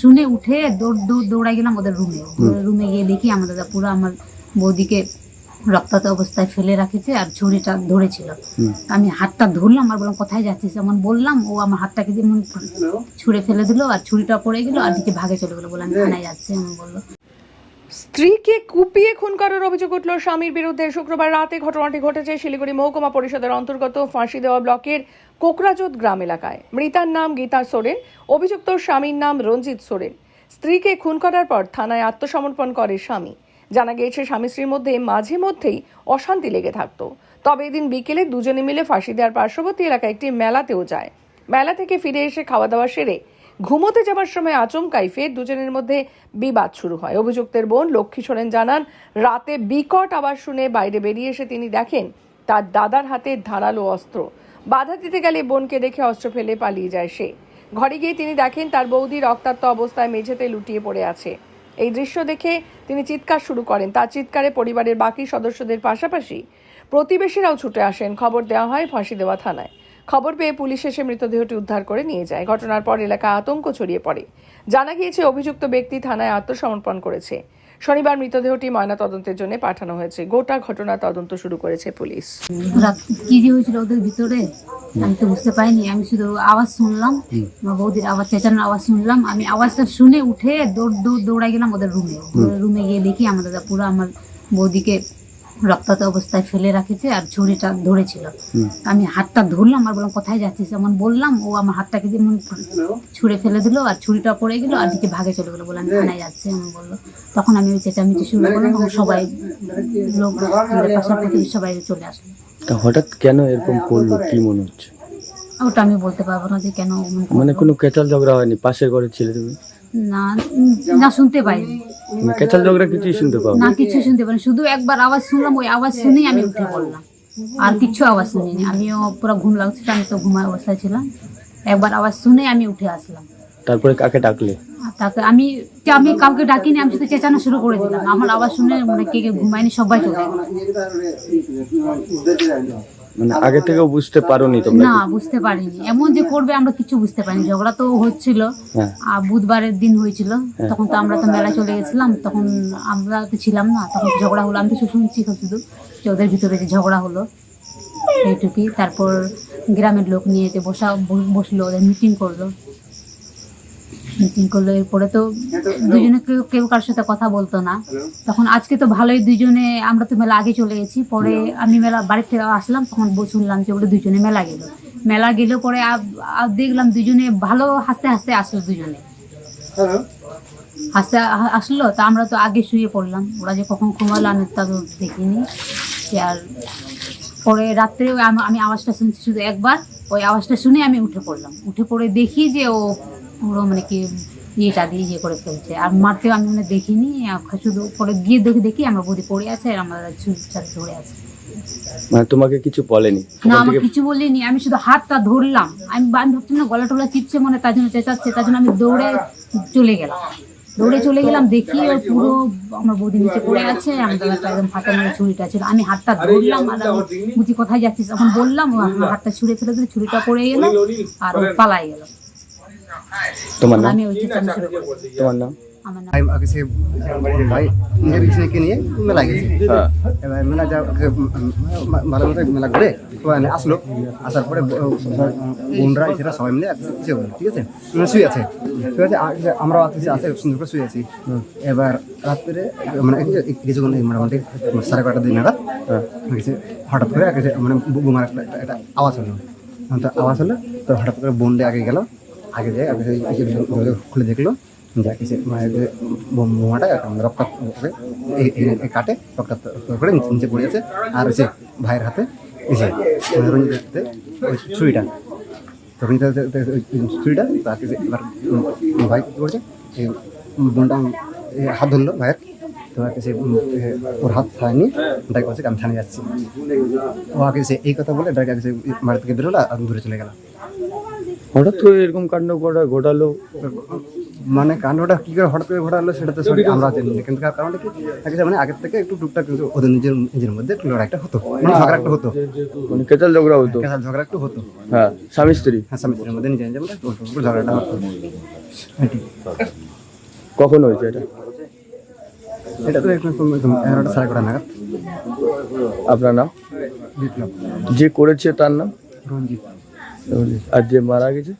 শুনে উঠে দৌড় দৌড় দৌড়াই গেলাম ওদের রুমে রুমে গিয়ে দেখি আমাদের পুরো আমার বৌদিকে রক্তাক্ত অবস্থায় ফেলে রাখেছে আর ছুরিটা ধরেছিল। আমি হাতটা ধরলাম আর বললাম কোথায় যাচ্ছিস? এমন বললাম ও আমার হাতটাকে যেমন ছুঁড়ে ফেলে দিলো আর ছুরিটা পড়ে গেলো আর দিকে ভাগে চলে গেলো। বললাম আমি থানায় যাচ্ছি। এমন বলল স্ত্রীকে কুপিয়ে খুন করার অভিযোগ উঠল স্বামীর বিরুদ্ধে। শুক্রবার রাতে ঘটনাটি ঘটেছে শিলিগুড়ি মহকুমা পরিষদের অন্তর্গত ফাঁসি দেওয়া ব্লকের কোকরাজোত গ্রাম এলাকায়। মৃতার নাম গীতা সোরেন, অভিযুক্ত স্বামীর নাম রঞ্জিত সোরেন। স্ত্রীকে খুন করার পর থানায় আত্মসমর্পণ করে স্বামী। জানা গিয়েছে, স্বামী স্ত্রীর মধ্যে মাঝে মধ্যেই অশান্তি লেগে থাকতো। তবে এদিন বিকেলে দুজনে মিলে ফাঁসি দেওয়ার পার্শ্ববর্তী এলাকায় একটি মেলাতেও যায়। মেলা থেকে ফিরে এসে খাওয়া দাওয়া সেরে ঘুমোতে যাবার সময় আচমকাই ফের দুজনের মধ্যে বিবাদ শুরু হয়। অভিযুক্তের বোন লক্ষ্মী সোরেন জানান, রাতে বিকট আওয়াজ শুনে বাইরে বেরিয়ে এসে তিনি দেখেন, তার দাদার হাতে ধারালো অস্ত্র। বাধা দিতে গেলে বোনকে দেখে অস্ত্র ফেলে পালিয়ে যায় সে। ঘরে গিয়ে তিনি দেখেন, তার বৌদি রক্তাক্ত অবস্থায় মেঝেতে লুটিয়ে পড়ে আছে। এই দৃশ্য দেখে তিনি চিৎকার শুরু করেন। তার চিৎকারে পরিবারের বাকি সদস্যদের পাশাপাশি প্রতিবেশীরাও ছুটে আসেন। খবর দেওয়া হয় ফাঁসি দেওয়া থানায়। খবর পেয়ে পুলিশ এসে মৃতদেহটি উদ্ধার করে নিয়ে যায়। ঘটনার পর এলাকা আতঙ্ক ছড়িয়ে পড়ে। জানা গিয়েছে অভিযুক্ত ব্যক্তি থানায় আত্মসমর্পণ করেছে। শনিবার মৃতদেহটি ময়নাতদন্তের জন্য পাঠানো হয়েছে। গোটা ঘটনা তদন্ত শুরু করেছে পুলিশ। কি যে হয়েছিল ওদের ভিতরে আমি তো বুঝতে পারিনি। আমি শুধু আওয়াজ শুনলাম। আমার বৌদির আওয়াজ চেঁচানোর আওয়াজ শুনলাম। আমি আওয়াজটা শুনে উঠে দৌড় দৌড় দৌড়াই গেলাম ওদের রুমে। রুমে গিয়ে দেখি আমাদের দাদা পুরো আমার বৌদিকে রক্তাক্ত অবস্থায় ফেলে রাখেছে আর ছুরিটা ধরেছিল। আমি হাতটা ধরলাম আর বললাম কোথায় যাচ্ছিস? এমন বললাম ও আমার হাতটাকে যেমন ছুঁড়ে ফেলে দিল আর ছুরিটা পড়ে গেল আর দিকে ভাগে চলে গেলো। বলে আমি থানায় যাচ্ছি। এমন বলল তখন আমি ওই চেঁচামেচি শুরু করলাম এবং সবাই লোক আমাদের পাশাপাশি সবাই চলে আসলো। তা হঠাৎ কেন এরকম করল? কি মনে হচ্ছে? ওটা আমি বলতে পারব না যে কেন মানে কোনো কেচাল ঝগড়া হয়নি? পাশের ঘরের ছেলে তুমি না না শুনতে পাইনি কেচাল ঝগড়া কিছুই শুনতে পাও না। কিছু শুনতে পাইনি। শুধু একবার আওয়াজ শুনলাম ওই আওয়াজ শুনেই আমি উঠে পড়লাম। আর কিছু আওয়াজ শুনিনি। আমিও পুরো ঘুম লাগছিল আমি তো ঘুমার অবস্থায় ছিলাম। একবার আওয়াজ শুনে আমি উঠে আসলাম। তারপরে কাকে ডাকলে? তাকে আমি আমি কাউকে ডাকিনি আমি শুধু চেঁচানো শুরু করে দিলাম। আমার আওয়াজ শুনে মানে কে কে ঘুমায়নি সবাই চলে মানে আগে থেকে বুঝতে পারোনি তোমরা না বুঝতে পারিনি। এমন যে করবে আমরা কিছু বুঝতে পারিনি। ঝগড়া তো হচ্ছিল। হ্যাঁ। আর বুধবারের দিন হয়েছিল। তখন তো আমরা তো মেলা চলে গেছিলাম। তখন আমরা তো ছিলাম না। তখন ঝগড়া হলো। আমি তো শুনছি শুধু। যে ওদের ভিতরে যে ঝগড়া হলো এইটুকুই। তারপর গ্রামের লোক নিয়ে যে বসা বসল ওদের মিটিং করল। মিটিং করল। এরপরে তো দুজনে কেউ কেউ কারোর সাথে কথা বলতো না। তখন আজকে তো ভালোই দুজনে আমরা তো মেলা আগে চলে গেছি। পরে আমি মেলা বাড়ি থেকে আসলাম তখন শুনলাম যে ওগুলো দুজনে মেলা গেল। মেলা গেল পরে দেখলাম দুজনে ভালো হাসতে হাসতে আসলো দুজনে। হাসতে আসলো তা আমরা তো আগে শুয়ে পড়লাম। ওরা যে কখন ঘুমালো আমি তা তো দেখিনি। আর পরে রাত্রে আমি আওয়াজটা শুনছি শুধু একবার ওই আওয়াজটা শুনে আমি উঠে পড়লাম। উঠে পড়ে দেখি যে ও পুরো মানে কি ইয়েটা দিয়ে ইয়ে করে ফেলছে। আর মারতেও আমি মানে দেখিনি শুধু পরে গিয়ে দেখি দেখি আমার বৌদি পড়ে আছে আর আমার চুলচার ধরে আছে। মানে তোমাকে কিছু বলেনি? না থেকে কিছু বলিনি আমি শুধু হাতটা ধরলাম। আমি আমি ভাবছি না গলা টলা চিপছে মনে হয়, তার জন্য চেঁচাচ্ছে তার জন্য আমি দৌড়ে চলে গেলাম। দৌড়ে চলে গেলাম দেখি ওর পুরো আমার বৌদি নিচে পড়ে আছে আমার দাদাটা একদম হাতে মানে ছুরিটা ছিল। আমি হাতটা ধরলাম আর বুঝি কোথায় যাচ্ছিস? এখন বললাম আমার হাতটা ছুঁড়ে ফেলে দিলে ছুরিটা পড়ে গেল আর ও পালাই গেল। তোমার তোমার নাম? মেলা গেছে। হ্যাঁ। এবার মেলা যা মতো মেলা ঘুরে আসলো। আসার পরে বোনরা সবাই মিলে হলো, ঠিক আছে? মানে শুয়ে আছে। শুয়ে আছে আমরা আছে আছে সুন্দর করে শুয়ে আছি। এবার রাত্রে মানে কিছুক্ষণ মোটামুটি সাড়ে কটা দিন হ্যাঁ। হঠাৎ করে মানে বোমার একটা একটা আওয়াজ হলো। তো আওয়াজ হলো তো হঠাৎ করে বোনডে আগে গেল। আগে যায় আগে খুলে দেখল, যা কিছু মানে যে বোম- বোমাটা, একটা রক্ত এই এই- এই কাটে রক্ত করে নিচে পড়ে আছে আর যে ভাইয়ের হাতে মানে রঞ্জিতের ওই ছুরিটা। রঞ্জিতের ছুরিটা, তাকে যে এবার ভাই কী এই বোনটা হাত ধরলো ভাইয়ের, তো আগে সে ওর হাত ছাড়ায়নি ডাক করছে আমি থানে যাচ্ছি। ও আগে সে এই কথা বলে, ডাক আগে সে বাড়ি থেকে বেরোলো আর দূরে চলে গেল। হঠাৎ করে এরকম কাণ্ড করা ঘটালো। মানে কাণ্ডটা কি করে হঠাৎ করে ঘটালো সেটা তো সরি আমরা জানি না। কিন্তু কারণটা কি? আগে মানে আগের থেকে একটু টুকটাক কিন্তু ওদের নিজের নিজের মধ্যে একটু লড়াইটা হতো। মানে ঝগড়া একটা হতো। মানে কেচাল ঝগড়া হতো। কেসাল ঝগড়া একটু হতো। হ্যাঁ স্বামী স্ত্রী। হ্যাঁ স্বামী স্ত্রীর মধ্যে নিজের নিজের মধ্যে ঝগড়াটা হতো। কখন হয়েছে এটা? এটা তো এগারোটা সাড়ে কটা নাগাদ। আপনার নাম? বিপ্লব। যে করেছে তার নাম? রঞ্জিত। আর যে মারা গেছে